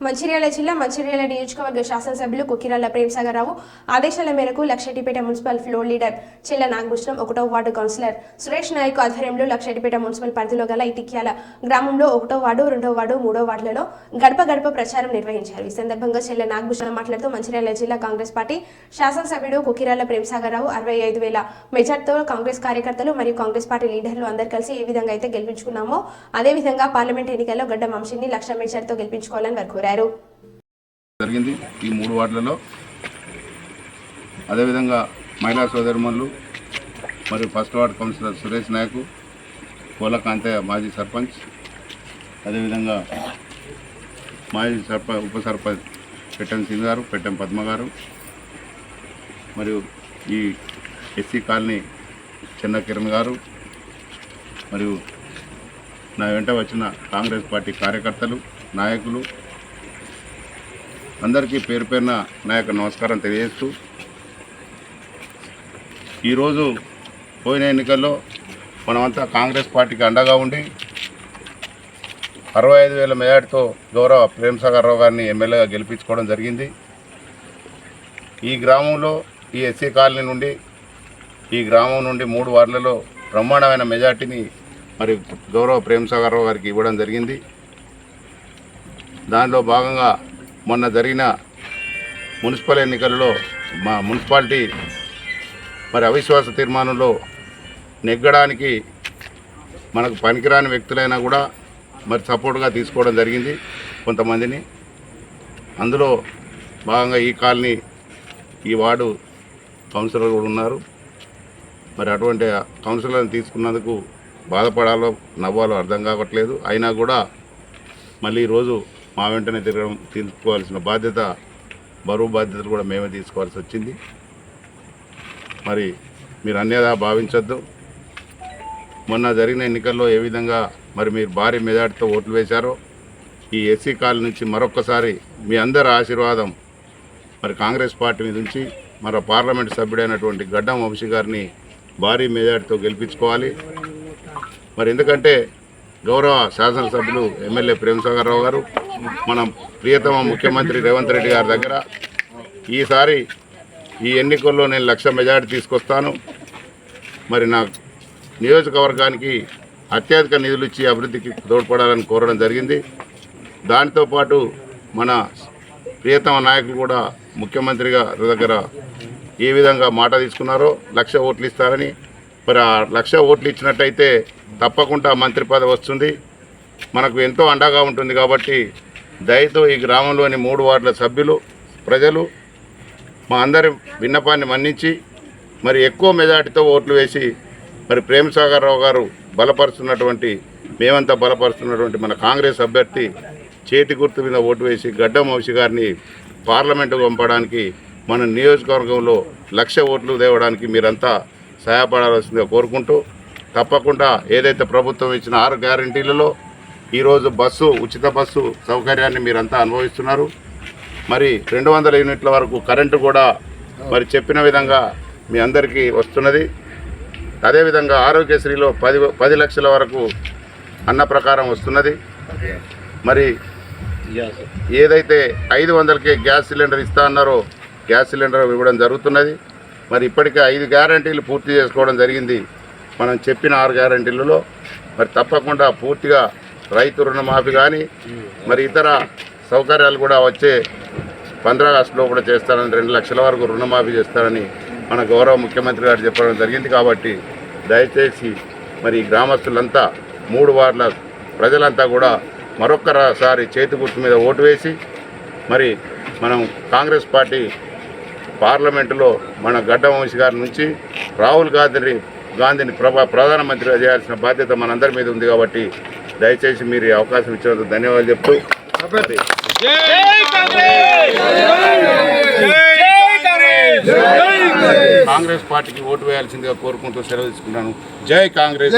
మంచిర్యాల జిల్లా మంచిర్యాల నియోజకవర్గ శాసనసభ్యులు కుకిరాల ప్రేమసాగరరావు ఆదేశాల మేరకు లక్షటిపేట మున్సిపల్ ఫ్లోర్ లీడర్ చెల్ల నాగభూషణం ఒకటో వార్డు కౌన్సిలర్ సురేష్ నాయక్ ఆధ్వర్యంలో లక్షటిపేట మున్సిపల్ పరిధిలో గల ఇటిక్యాల గ్రామంలో ఒకటో వార్డు రెండో వార్డు మూడో వార్డులలో గడప గడప ప్రచారం నిర్వహించారు. ఈ సందర్భంగా చెల్ల నాగభూషణం మాట్లాడుతూ మంచిర్యాల జిల్లా కాంగ్రెస్ పార్టీ శాసనసభ్యుడు కుకిరాల ప్రేమసాగరరావు అరవై ఐదు వేల మెజార్టీతో కాంగ్రెస్ కార్యకర్తలు మరియు కాంగ్రెస్ పార్టీ లీడర్లు అందరు కలిసి ఏ విధంగా అయితే గెలిపించుకున్నామో అదేవిధంగా పార్లమెంట్ ఎన్నికల్లో గడ్డ వంశీని లక్ష మెజార్టీతో గెలిపించుకోవాలని వారు కోరారు జరిగింది ఈ మూడు వార్డులలో. అదేవిధంగా మహిళా సోదరిమణులు మరియు first ward councillor Suresh Nayak Kola Kantaiah మాజీ సర్పంచ్ అదేవిధంగా మాజీ సర్పంచ్ ఉప సర్పంచ్ పెట్టం సింగ్ గారు పెట్టెం పద్మ గారు మరియు ఈ ఎస్సీ కాలనీ చిన్న కిరణ్ గారు మరియు నా వెంట వచ్చిన కాంగ్రెస్ పార్టీ కార్యకర్తలు నాయకులు అందరికీ పేరు పేరున నా యొక్క నమస్కారం తెలియజేస్తూ ఈరోజు పోయిన ఎన్నికల్లో మనమంతా కాంగ్రెస్ పార్టీకి అండగా ఉండి అరవై ఐదు వేల మెజార్టీతో గౌరవ ప్రేమసాగర్ రావు గారిని ఎమ్మెల్యేగా గెలిపించుకోవడం జరిగింది. ఈ గ్రామంలో ఈ ఎస్సీ కాలనీ నుండి ఈ గ్రామం నుండి మూడు వార్డులలో బ్రహ్మాండమైన మెజార్టీని మరి గౌరవ ప్రేమసాగర్ రావు గారికి ఇవ్వడం జరిగింది. దానిలో భాగంగా మొన్న జరిగిన మున్సిపల్ ఎన్నికలలో మా మున్సిపాలిటీ మరి అవిశ్వాస తీర్మానంలో నెగ్గడానికి మనకు పనికిరాని వ్యక్తులైనా కూడా మరి సపోర్ట్గా తీసుకోవడం జరిగింది కొంతమందిని. అందులో భాగంగా ఈ కాలనీ ఈ వార్డు కౌన్సిలర్ కూడా ఉన్నారు. మరి అటువంటి కౌన్సిలర్ని తీసుకున్నందుకు బాధపడాలో నవ్వాలో అర్థం కావట్లేదు. అయినా కూడా మళ్ళీ ఈరోజు మా వెంటనే తిరగడం తీసుకోవాల్సిన బాధ్యత బరువు బాధ్యతలు కూడా మేమే తీసుకోవాల్సి వచ్చింది. మరి మీరు అన్యదా భావించొద్దు. మొన్న జరిగిన ఎన్నికల్లో ఏ విధంగా మరి మీరు భారీ మెజార్టీతో ఓట్లు వేశారో ఈ ఎస్సీ కాల్ నుంచి మరొక్కసారి మీ అందరి ఆశీర్వాదం మరి కాంగ్రెస్ పార్టీ మీద నుంచి మన పార్లమెంట్ సభ్యుడైనటువంటి గడ్డం వంశీ గారిని భారీ మెజార్టీతో గెలిపించుకోవాలి. మరి ఎందుకంటే గౌరవ శాసనసభ్యులు ఎమ్మెల్యే ప్రేమసాగర్ రావు గారు మన ప్రియతమ ముఖ్యమంత్రి రేవంత్ రెడ్డి గారి దగ్గర ఈసారి ఈ ఎన్నికల్లో నేను లక్ష మెజార్టీ తీసుకొస్తాను. మరి నా నియోజకవర్గానికి అత్యధిక నిధులు ఇచ్చి అభివృద్ధికి తోడ్పడాలని కోరడం జరిగింది. దానితో పాటు మన ప్రియతమ నాయకులు కూడా ముఖ్యమంత్రి గారి దగ్గర ఏ విధంగా మాట తీసుకున్నారో లక్ష ఓట్లు ఇస్తారని. మరి ఆ లక్ష ఓట్లు ఇచ్చినట్టయితే తప్పకుండా మంత్రి పదవి వస్తుంది. మనకు ఎంతో అండగా ఉంటుంది కాబట్టి దయతో ఈ గ్రామంలోని మూడు వార్డుల సభ్యులు ప్రజలు మా అందరి విన్నపాన్ని మన్నించి మరి ఎక్కువ మెజార్టీతో ఓట్లు వేసి మరి ప్రేమసాగర్ రావు గారు బలపరుస్తున్నటువంటి మేమంతా బలపరుస్తున్నటువంటి మన కాంగ్రెస్ అభ్యర్థి చేతి గుర్తు మీద ఓటు వేసి గడ్డ వంశీ గారిని పార్లమెంటుకు పంపడానికి మన నియోజకవర్గంలో లక్ష ఓట్లు తేవడానికి మీరంతా సహాయపడాల్సిందిగా కోరుకుంటూ తప్పకుండా ఏదైతే ప్రభుత్వం ఇచ్చిన ఆరు గ్యారంటీలలో ఈరోజు బస్సు ఉచిత బస్సు సౌకర్యాన్ని మీరంతా అనుభవిస్తున్నారు. మరి రెండు వందల యూనిట్ల వరకు కరెంటు కూడా మరి చెప్పిన విధంగా మీ అందరికీ వస్తున్నది. అదేవిధంగా ఆరోగ్యశ్రీలో పది పది లక్షల వరకు అన్న ప్రకారం వస్తున్నది. మరి ఏదైతే ఐదు వందలకే గ్యాస్ సిలిండర్ ఇస్తా అన్నారో గ్యాస్ సిలిండర్ ఇవ్వడం జరుగుతున్నది. మరి ఇప్పటికే ఐదు గ్యారంటీలు పూర్తి చేసుకోవడం జరిగింది. మనం చెప్పిన ఆరు గ్యారంటీలలో. మరి తప్పకుండా పూర్తిగా రైతు రుణమాఫీ కానీ మరి ఇతర సౌకర్యాలు కూడా వచ్చే పంద్రా ఆగస్టులో కూడా చేస్తారని రెండు లక్షల వరకు రుణమాఫీ చేస్తారని మన గౌరవ ముఖ్యమంత్రి గారు చెప్పడం జరిగింది కాబట్టి దయచేసి మరి గ్రామస్తులంతా మూడు వార్ల ప్రజలంతా కూడా మరొక్కసారి చేతి గుర్తు మీద ఓటు వేసి మరి మనం కాంగ్రెస్ పార్టీ పార్లమెంటులో మన గడ్డ వంశీ గారి నుంచి రాహుల్ గాంధీని గాంధీని ప్రభా ప్రధానమంత్రిగా చేయాల్సిన బాధ్యత మనందరి మీద ఉంది కాబట్టి దయచేసి మీరు ఈ అవకాశం ఇచ్చినందుకు ధన్యవాదాలు చెప్తూ కాంగ్రెస్ పార్టీకి ఓటు వేయాల్సిందిగా కోరుకుంటూ సెలవు తీసుకుంటాను. జై కాంగ్రెస్.